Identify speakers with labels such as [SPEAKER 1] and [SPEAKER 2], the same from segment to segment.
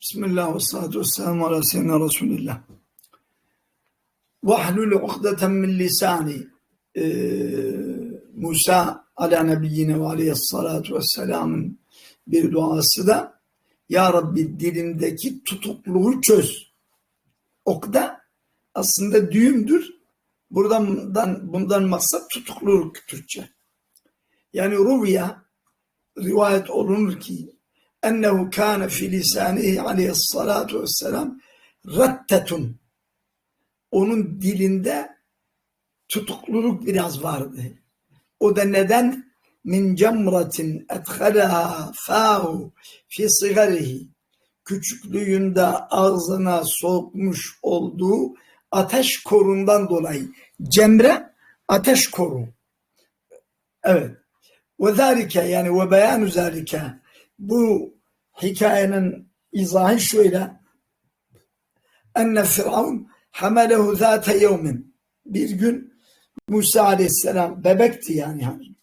[SPEAKER 1] Bismillah ve salatu ve selamu ala seyyidina Resulillah. Vahlul ukdeten min lisani Ee, Musa ala nebiyyine ve aleyhissalatu vesselamın bir duası da Ya Rabbi dilimdeki tutukluğu çöz. Okda aslında düğümdür. Buradan bundan, bundan maksat tutukluluk Türkçe. Yani ruviya rivayet olunur ki ennehu kâne fi lisanihi aleyhissalatu vesselam rattetun onun dilinde tutukluluk biraz vardı. O da neden? Min cemratin edhalaha fâhu fi sigarihi küçüklüğünde ağzına sokmuş olduğu ateş korundan dolayı. Cemre ateş koru. Evet. Ve zâlike yani ve beyanü zâlike bu hikayenin izahı şöyle enne firavun hamelehu zâte yevmin bir gün Musa aleyhisselam bebekti yani, yani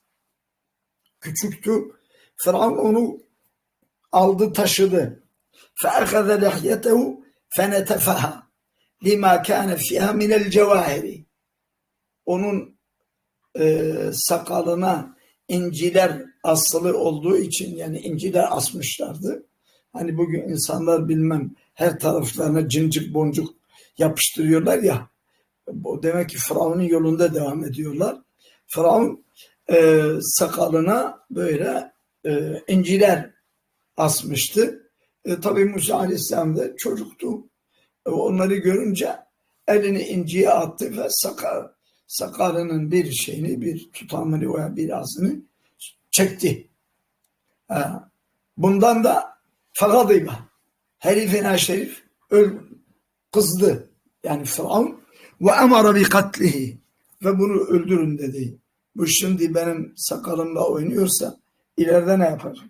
[SPEAKER 1] küçüktü Firavun onu aldı taşıdı فأخذ لحيته فنتفها لما كان فيها من الجواهر onun e, sakalına inciler asılı olduğu için yani inciler asmışlardı. Hani bugün insanlar bilmem her taraflarına cincik boncuk yapıştırıyorlar ya. Bu demek ki Firavun'un yolunda devam ediyorlar. Firavun e, sakalına böyle e, inciler asmıştı. E, tabii Musa Aleyhisselam da çocuktu. E, onları görünce elini inciye attı ve sakal, sakalının bir şeyini, bir tutamını veya bir ağzını çekti. Bundan da fakadıyla herifine şerif öl, kızdı. Yani Firavun ve emara bi katlihi ve bunu öldürün dedi. Bu şimdi benim sakalımla oynuyorsa ileride ne yapar?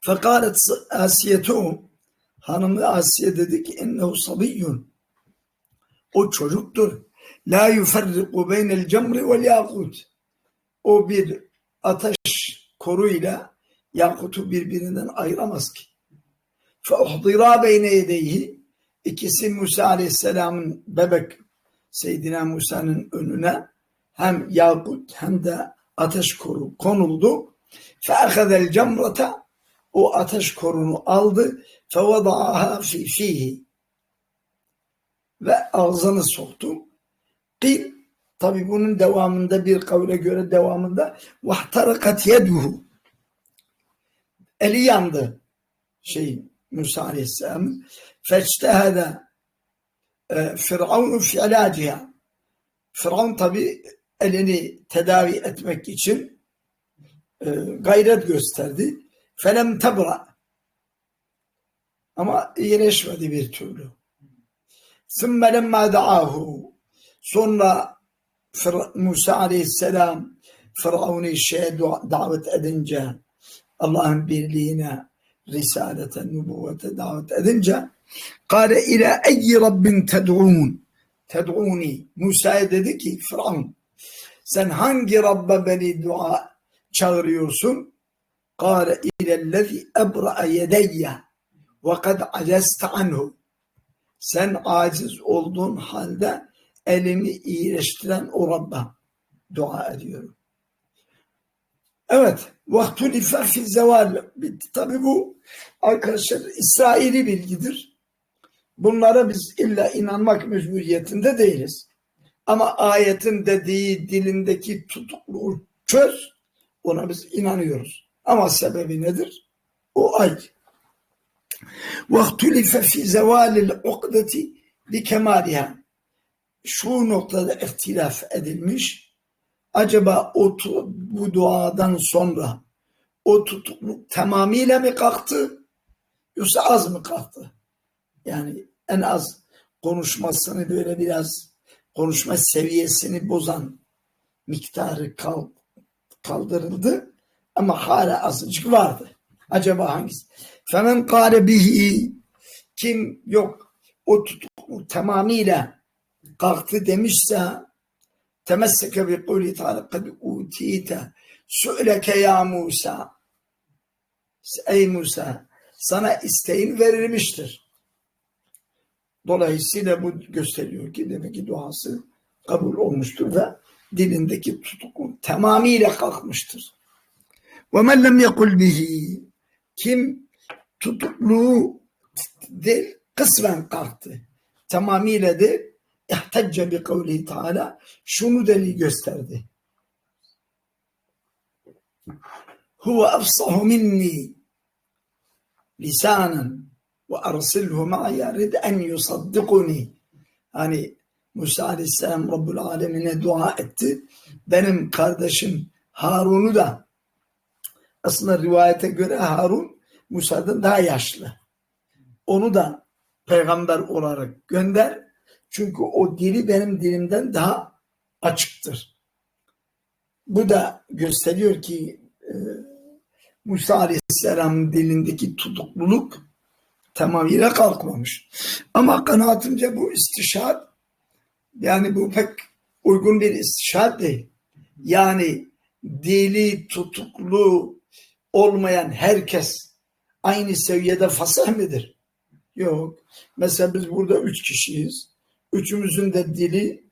[SPEAKER 1] Fekalet Asiyetu hanımı Asiye dedi ki ennehu sabiyyun o çocuktur. La yuferriku beynel cemri vel yakut o bir ateş koruyla yakutu birbirinden ayıramaz ki. Fe uhdira beyne yedeyhi ikisi Musa Aleyhisselam'ın bebek Seyyidina Musa'nın önüne hem yakut hem de ateş koru konuldu. Fe ahazel cemrata o ateş korunu aldı. Fevadaha fi fihi ve ağzını soktu. Kil tabi bunun devamında bir kavle göre devamında vahtarakat yeduhu. Eli yandı. Şey Musa Aleyhisselam feçtehede e, Firavun fi ilaciha Firavun tabi elini tedavi etmek için e, gayret gösterdi. Felem tebra ama iyileşmedi bir türlü. Sümme lemma da'ahu sonra Musa aleyhisselam Firavun'u şeye davet edince Allah'ın birliğine risalete, nübüvvete davet edince kâle ila eyyi rabbin ted'un. Ted'uni. Musa'ya dedi ki Firavun sen hangi Rabbe beni dua çağırıyorsun? Kâle ilellezî ebra'a yedeyye ve kad aceste anhu. Sen aciz olduğun halde elimi iyileştiren o Rabb'a dua ediyorum. Evet. Vaktulife fi zeval. Tabi bu arkadaşlar İsraili bilgidir. Bunlara biz illa inanmak mecburiyetinde değiliz. Ama ayetin dediği dilindeki tutukluğu çöz ona biz inanıyoruz. Ama sebebi nedir? O ay. Vaktulife fi zevalil ukdeti bi kemaliha. Şu noktada ihtilaf edilmiş acaba o bu duadan sonra o tutukluk tamamıyla mı kalktı yoksa az mı kalktı? Yani en az konuşmasını böyle biraz konuşma seviyesini bozan miktarı kal, kaldırıldı ama hala azıcık vardı. Acaba hangisi? Femen kâle bihi kim yok o tutukluk tamamıyla kalktı demişse temesseke bi kavli Teala kad utite su'leke ya Musa ey Musa sana isteğin verilmiştir. Dolayısıyla bu gösteriyor ki demek ki duası kabul olmuştur ve dilindeki tutuklu tamamıyla kalkmıştır. Ve men lem yekul bihi kim tutukluğu değil, kısmen kalktı. Tamamıyla değil, ihtecce bi kavlihi teala şunu delil gösterdi. Huve afsahu minni lisanen ve arsilhu ma'ya rid en yusaddikuni. Hani Musa Aleyhisselam Rabbul Alemine dua etti. Benim kardeşim Harun'u da aslında rivayete göre Harun Musa'dan daha yaşlı. Onu da peygamber olarak gönder. Çünkü o dili benim dilimden daha açıktır. Bu da gösteriyor ki e, Musa Aleyhisselam dilindeki tutukluluk tamamıyla kalkmamış. Ama kanaatimce bu istişar yani bu pek uygun bir istişar değil. Yani dili tutuklu olmayan herkes aynı seviyede fasih midir? Yok. Mesela biz burada üç kişiyiz. Üçümüzün de dili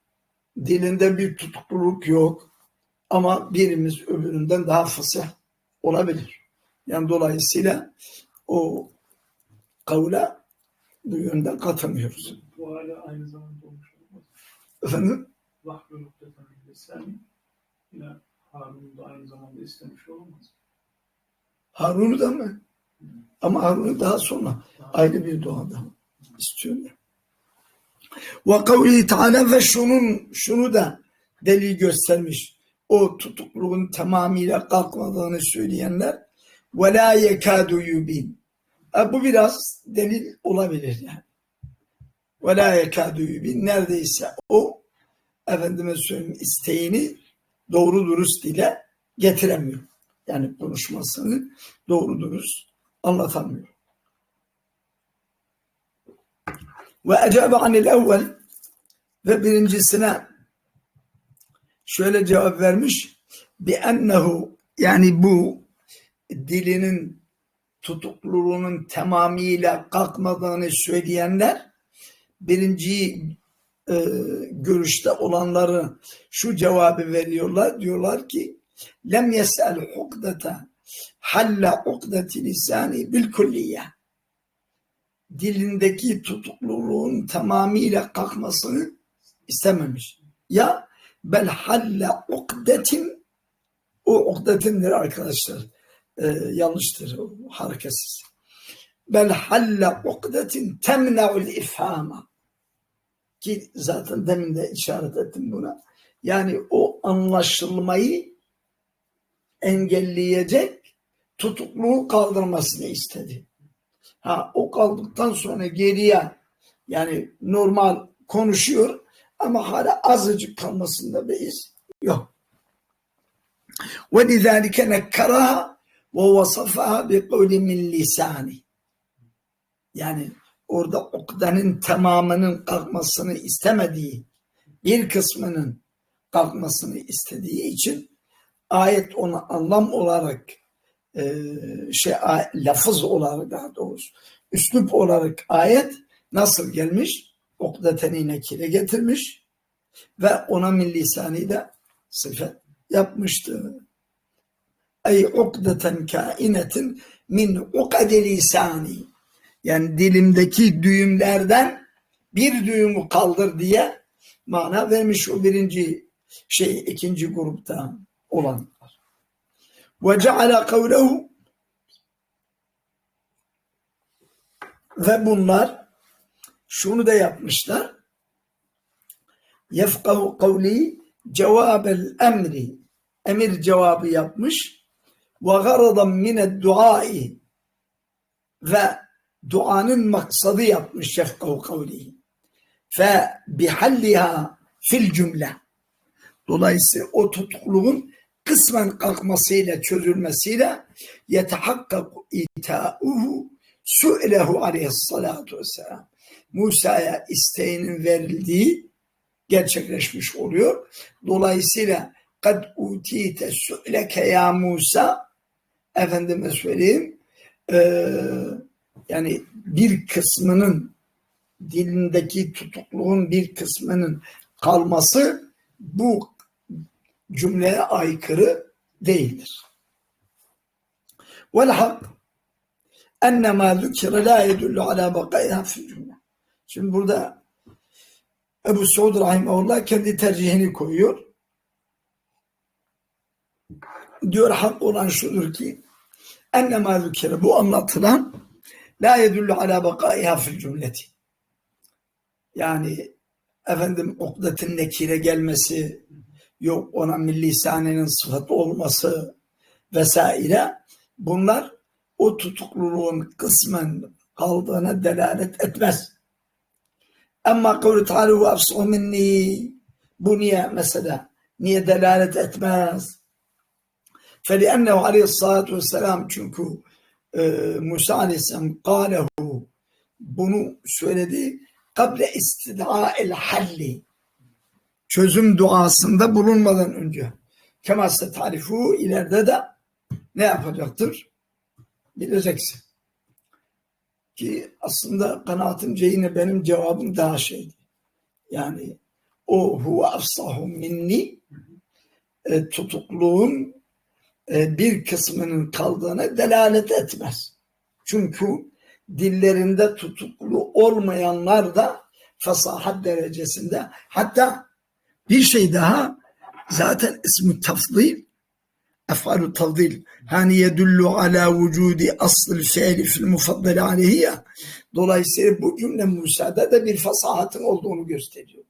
[SPEAKER 1] dilinde bir tutukluluk yok. Ama birimiz öbüründen daha fasih olabilir. Yani dolayısıyla o kavla bu yönden katamıyoruz.
[SPEAKER 2] Bu hala aynı zamanda olmuş olmaz.
[SPEAKER 1] Efendim?
[SPEAKER 2] Vahve noktadan İslami yine Harun'u da aynı zamanda istemiş olamaz.
[SPEAKER 1] Harun'u da mı? Ama Harun'u daha sonra ayrı bir duada istiyorlar. Ve kavli Teala ve şunun şunu da delil göstermiş. O tutukluğun tamamıyla kalkmadığını söyleyenler ve la yekadu yubin. Bu biraz delil olabilir yani. Ve la yekadu yubin. Neredeyse o efendime söyleyeyim isteğini doğru dürüst dile getiremiyor. Yani konuşmasını doğru dürüst anlatamıyor. Ve ecabe anil evvel. Ve birincisine şöyle cevap vermiş. Bi ennehu yani bu dilinin tutukluluğunun tamamıyla kalkmadığını söyleyenler birinci e, görüşte olanları şu cevabı veriyorlar. Diyorlar ki lem yesel hukdete halle ukdeti lisani bil kulliye dilindeki tutukluluğun tamamıyla kalkmasını istememiş. Ya bel halle ukdetin o ukdetindir arkadaşlar. Ee, yanlıştır. Hareketsiz. Bel halle ukdetin temne'ul ifhama ki zaten demin de işaret ettim buna. Yani o anlaşılmayı engelleyecek tutukluğu kaldırmasını istedi. Ha o kaldıktan sonra geriye yani normal konuşuyor ama hala azıcık kalmasında beyiz yok. Ve lizâlike nekkaraha ve vasafaha bi kavli min lisani. Yani orada okdanın tamamının kalkmasını istemediği bir kısmının kalkmasını istediği için ayet onu anlam olarak e, şey lafız olarak daha doğrusu üslup olarak ayet nasıl gelmiş? Okdateni nekire getirmiş ve ona millisani de sıfat yapmıştı. Ey ukdeten kainetin min ukadi lisani yani dilimdeki düğümlerden bir düğümü kaldır diye mana vermiş o birinci şey ikinci grupta olanlar. Ceale kavlehu. Ve bunlar şunu da yapmışlar. Yefkahu kavli cevabel emri. Emir cevabı yapmış. Ve garadan mined duai. Ve duanın maksadı yapmış yefkahu kavli. Fe bihalliha fil cümle. Dolayısıyla o tutukluğun kısmen kalkmasıyla çözülmesiyle yetehakkaku itauhu su'lehu aleyhissalatu vesselam Musa'ya isteğinin verildiği gerçekleşmiş oluyor. Dolayısıyla kad utite su'leke ya Musa efendime söyleyeyim e, yani bir kısmının dilindeki tutukluğun bir kısmının kalması bu cümleye aykırı değildir. Vel hak enne ma zükire la yedullu ala bakaiha fi cümle. Şimdi burada Ebu Suud Rahimahullah kendi tercihini koyuyor. Diyor hak olan şudur ki enne ma zükire bu anlatılan la yedullu ala bakaiha fil cümleti. Yani efendim ukdetin nekire gelmesi, yok ona milli sahnenin sıfatı olması vesaire bunlar o tutukluluğun kısmen kaldığına delalet etmez. Ama kavlu Teala ve afsuhu minni bu niye mesela niye delalet etmez? فَلِأَنَّهُ aleyhissalatu vesselam çünkü e, Musa aleyhisselam kâlehu bunu söyledi kable istida'il halli çözüm duasında bulunmadan önce kemasse tarifu ileride de ne yapacaktır? Bileceksin. Ki aslında kanaatimce yine benim cevabım daha şeydi. Yani o huve afsahu minni e, tutukluğun e, bir kısmının kaldığına delalet etmez. Çünkü dillerinde tutuklu olmayanlar da fasahat derecesinde hatta bir şey daha zaten ismi tafdil efalu tafdil hani yedullu ala vücudi asıl fiili fil mufaddali aleyhi ya dolayısıyla bu cümle Musa'da da bir fasahatın olduğunu gösteriyor.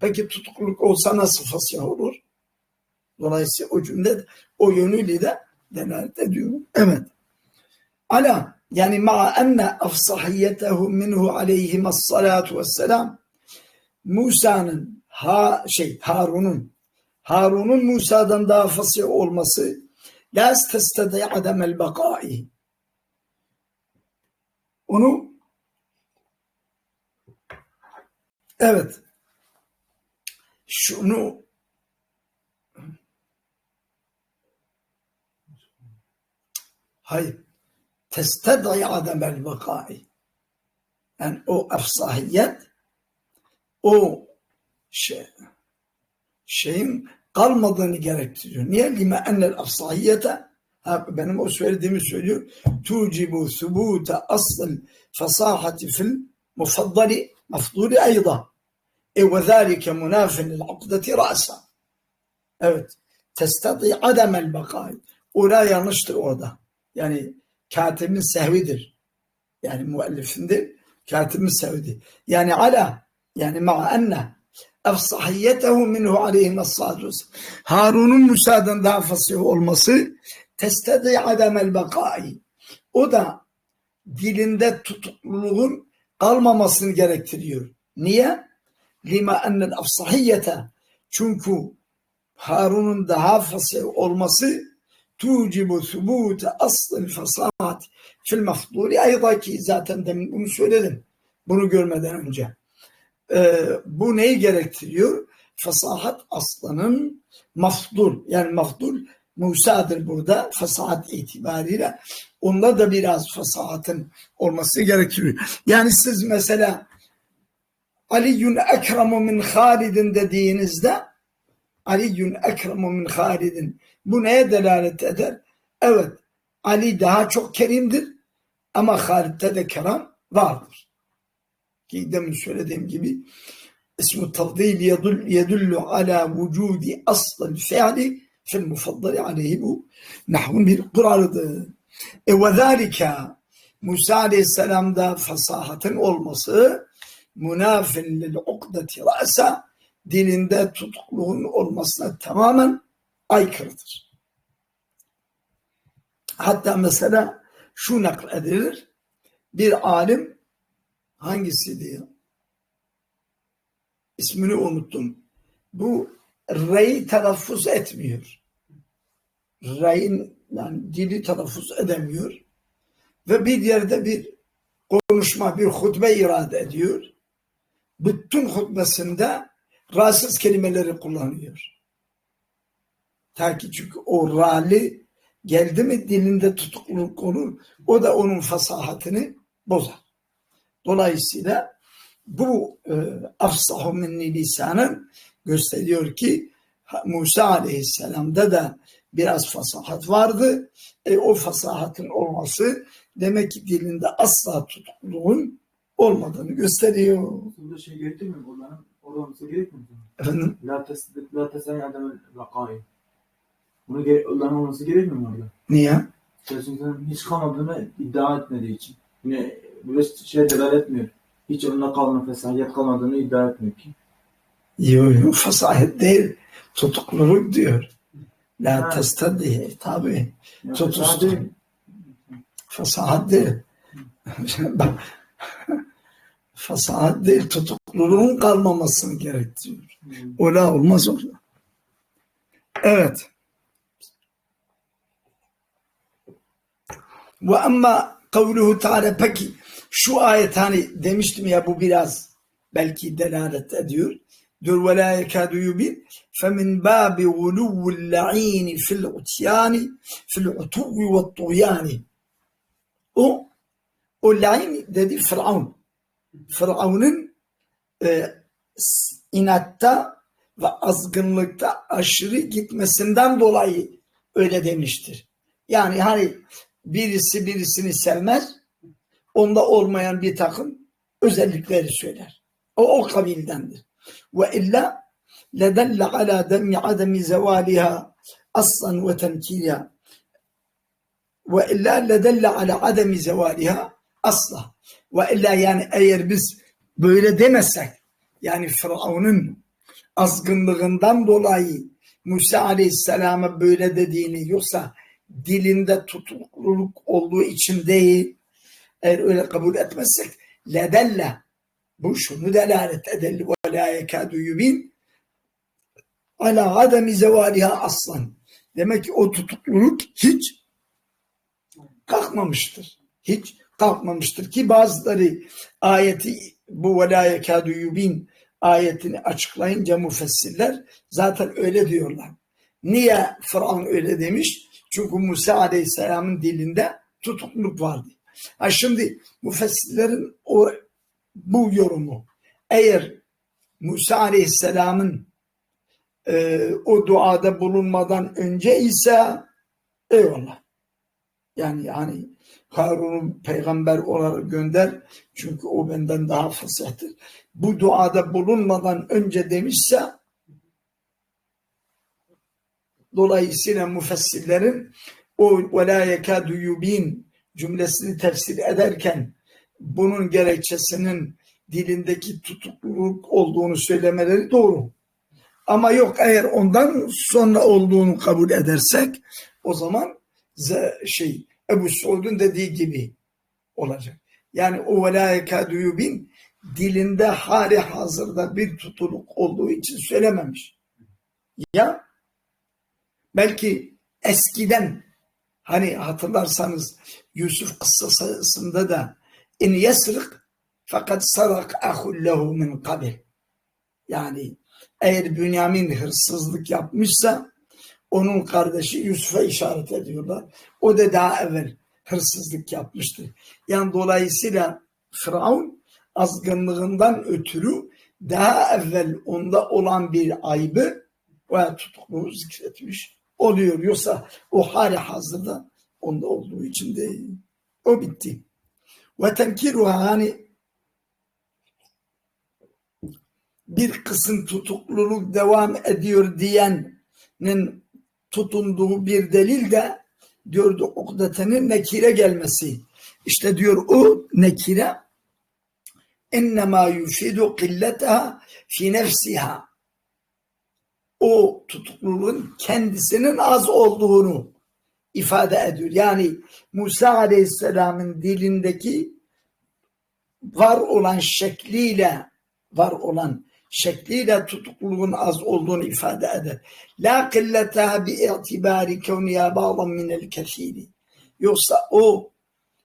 [SPEAKER 1] Peki tutukluluk olsa nasıl fasih olur? Dolayısıyla o cümle o yönüyle de delalet ediyor. Evet. Ala yani ma'a enne afsahiyetehu minhu aleyhimas salatu vesselam Musa'nın ha şey Harun'un. Harun'un Musa'dan daha fasih olması la testedi ademel bakai onu evet. Şunu hayır. Testedi ademel bakai yani o efsahiyet o şey, şeyin kalmadığını gerektiriyor. Niye? Lime ennel afsahiyete benim o söylediğimi söylüyor. Tucibu subute asıl fesahati fil mufaddali mafduli ayda. E ve zâlike munafin lil akdeti ra'sa. Evet. Testati ademel bakay. Oraya yanlıştır orada. Yani katibin sehvidir. Yani müellifindir. Katibin sehvidir. Yani ala yani ma'a efsahiyetehu minhu aleyhine salatu Harun'un Musa'dan daha fasih olması testedi ademel bakai. O da dilinde tutukluluğun kalmamasını gerektiriyor. Niye? Lima ennel efsahiyete çünkü Harun'un daha fasih olması tucibu thubute asıl fasahat fil mafduli ayda ki zaten demin bunu söyledim. Bunu görmeden önce e, bu neyi gerektiriyor? Fasahat aslanın mafdul yani mafdul Musa'dır burada fasahat itibariyle onda da biraz fasahatın olması gerekiyor. Yani siz mesela Aliyyun ekremu min Halid'in dediğinizde Aliyyun ekremu min Halid'in bu neye delalet eder? Evet Ali daha çok kerimdir ama Halid'de de kerem vardır ki demin söylediğim gibi ismi tafdil yedul, yedullu ala vücudi asıl fiili fil mufaddali aleyhi bu nahvun bir kurarıdır. E ve zâlika Musa aleyhisselamda fasahatın olması münafin lil ukdeti ra'sa dilinde tutukluğun olmasına tamamen aykırıdır. Hatta mesela şu nakledilir. Bir alim Hangisi diye. İsmini unuttum. Bu reyi telaffuz etmiyor. Reyin yani dili telaffuz edemiyor. Ve bir yerde bir konuşma, bir hutbe irade ediyor. Bütün hutbesinde rahatsız kelimeleri kullanıyor. Ta ki çünkü o rali geldi mi dilinde tutukluluk olur. O da onun fasahatini bozar. Dolayısıyla bu e, afsahu minni lisanın gösteriyor ki Musa aleyhisselamda da biraz fasahat vardı. E, o fasahatın olması demek ki dilinde asla tutukluluğun olmadığını gösteriyor.
[SPEAKER 3] Burada şey gerekmiyor mu? Oradan, orada olması gerekmiyor mu?
[SPEAKER 1] Efendim,
[SPEAKER 3] La tes la tesami adamı vakayı. Bunu gere onların olması gerekmiyor mu orada?
[SPEAKER 1] niye?
[SPEAKER 3] Sözünün hiç kalmadığını iddia etmediği için. Yine bu şey delalet etmiyor. Hiç onunla kalma fesahiyet kalmadığını iddia etmiyor ki.
[SPEAKER 1] Yok yok fasahet değil. Tutukluluk diyor. La
[SPEAKER 3] Ha.
[SPEAKER 1] testadi tabi. Tutuştu.
[SPEAKER 3] fesah değil.
[SPEAKER 1] Fasahat değil. Tutukluluğun kalmamasını gerektiriyor.
[SPEAKER 3] Hmm.
[SPEAKER 1] Öyle olmaz orada. Evet. Ve ama kavluhu teala peki şu ayet hani demiştim ya bu biraz belki delalet ediyor. Diyor ve la yekadu yubin femin babi guluvul la'ini fil utyani fil utuvi ve tuğyani o o la'in dedi Firavun. Firavun'un e, inatta ve azgınlıkta aşırı gitmesinden dolayı öyle demiştir. Yani hani birisi birisini sevmez, onda olmayan bir takım özellikleri söyler. O o kabildendir. Ve illa ledelle ala demi ademi zevaliha aslan ve temkiliha ve illa ledelle ala ademi zevaliha asla. Ve illa yani eğer biz böyle demesek yani Firavun'un azgınlığından dolayı Musa Aleyhisselam'a böyle dediğini yoksa dilinde tutukluluk olduğu için değil eğer öyle kabul etmezsek ledelle bu şunu delalet edelli ve la yekadu yubin ala ademi zevaliha aslan demek ki o tutukluluk hiç kalkmamıştır. Hiç kalkmamıştır ki bazıları ayeti bu ve la yekadu yubin ayetini açıklayınca müfessirler zaten öyle diyorlar. Niye Fıraun öyle demiş? Çünkü Musa Aleyhisselam'ın dilinde tutukluluk vardı. Ha şimdi müfessirlerin o bu yorumu eğer Musa Aleyhisselam'ın e, o duada bulunmadan önce ise eyvallah. Yani yani Harun'u peygamber olarak gönder çünkü o benden daha fasihtir. Bu duada bulunmadan önce demişse dolayısıyla müfessirlerin o ve la yekadu cümlesini tefsir ederken bunun gerekçesinin dilindeki tutukluluk olduğunu söylemeleri doğru. Ama yok eğer ondan sonra olduğunu kabul edersek o zaman şey Ebu Suud'un dediği gibi olacak. Yani o ve la yekadu yubin dilinde hali hazırda bir tutuluk olduğu için söylememiş. Ya belki eskiden hani hatırlarsanız Yusuf kıssasında da in yesrik fakat sarak ahul lehu min kabil. Yani eğer Bünyamin hırsızlık yapmışsa onun kardeşi Yusuf'a işaret ediyorlar. O da daha evvel hırsızlık yapmıştır. Yani dolayısıyla Firavun azgınlığından ötürü daha evvel onda olan bir aybı veya tutukluğu zikretmiş oluyor. Yoksa o hali hazırda onda olduğu için değil. O bitti. Ve tenkiruha hani bir kısım tutukluluk devam ediyor diyenin tutunduğu bir delil de diyordu ukdetenin nekire gelmesi. İşte diyor o nekire innema yufidu qilleteha fi nefsiha o tutukluluğun kendisinin az olduğunu ifade ediyor. Yani Musa Aleyhisselam'ın dilindeki var olan şekliyle var olan şekliyle tutukluluğun az olduğunu ifade eder. La killeteha bi itibari kevniya bağlan minel kefiri. Yoksa o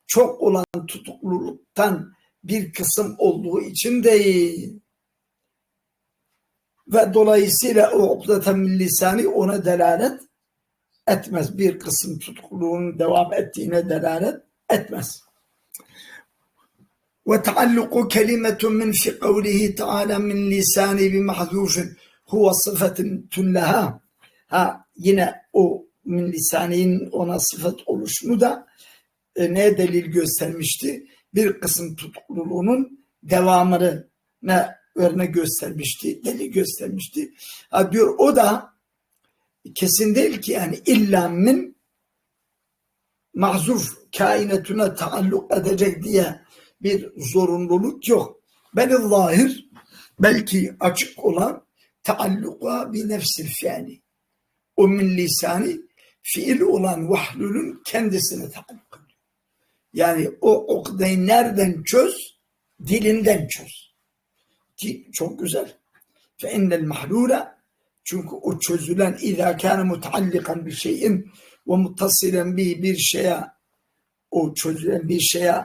[SPEAKER 1] çok olan tutukluluktan bir kısım olduğu için değil. Ve dolayısıyla o ukdeten min lisani ona delalet etmez. Bir kısım tutkuluğun devam ettiğine delalet etmez. وتعلق كلمة من في قوله تعالى من لساني بمحذوف هو صفة لها ha yine o min lisani'nin ona sıfat oluşunu da e, neye delil göstermişti? Bir kısım tutkululuğunun devamını ne örnek göstermişti, delil göstermişti. Ha diyor o da kesin değil ki yani illa min mahzuf kainatına taalluk edecek diye bir zorunluluk yok. Bel zahir belki açık olan taalluka bi nefsil fiili. O min lisani fiil olan vahlulun kendisine taalluk ediyor. Yani o okdayı nereden çöz? Dilinden çöz. Ki çok güzel. Fe innel mahlule çünkü o çözülen izâ kâne muteallikan bir şeyin ve muttasilen bir bir şeye o çözülen bir şeye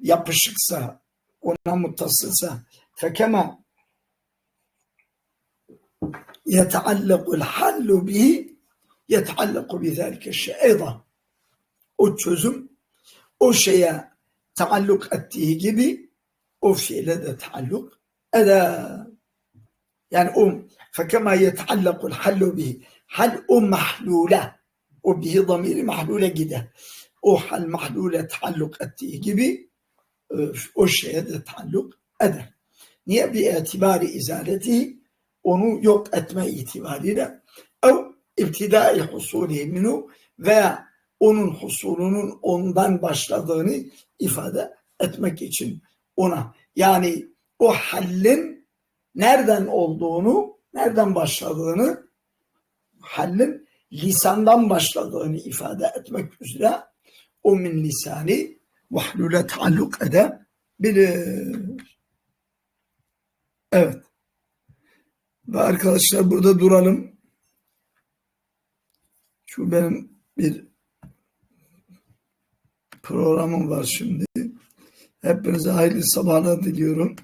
[SPEAKER 1] yapışıksa ona muttasılsa fekema يتعلق الحل به يتعلق بذلك الشيء أيضا o çözüm o şeye taalluk ettiği gibi o fiile de taalluk eder. Yani o فكما يتعلق الحل به hal o mahlule o bihi zamiri mahlule gider. O hal mahlule taalluk ettiği gibi e, o şeye de taalluk eder. Niye? Bir itibari izaleti onu yok etme itibariyle ev ibtidai husulü minu veya onun husulunun ondan başladığını ifade etmek için ona yani o hallin nereden olduğunu nereden başladığını hallin lisandan başladığını ifade etmek üzere o min lisani vahlule taalluk edebilir. Evet. Ve arkadaşlar burada duralım. Şu benim bir programım var şimdi. Hepinize hayırlı sabahlar diliyorum.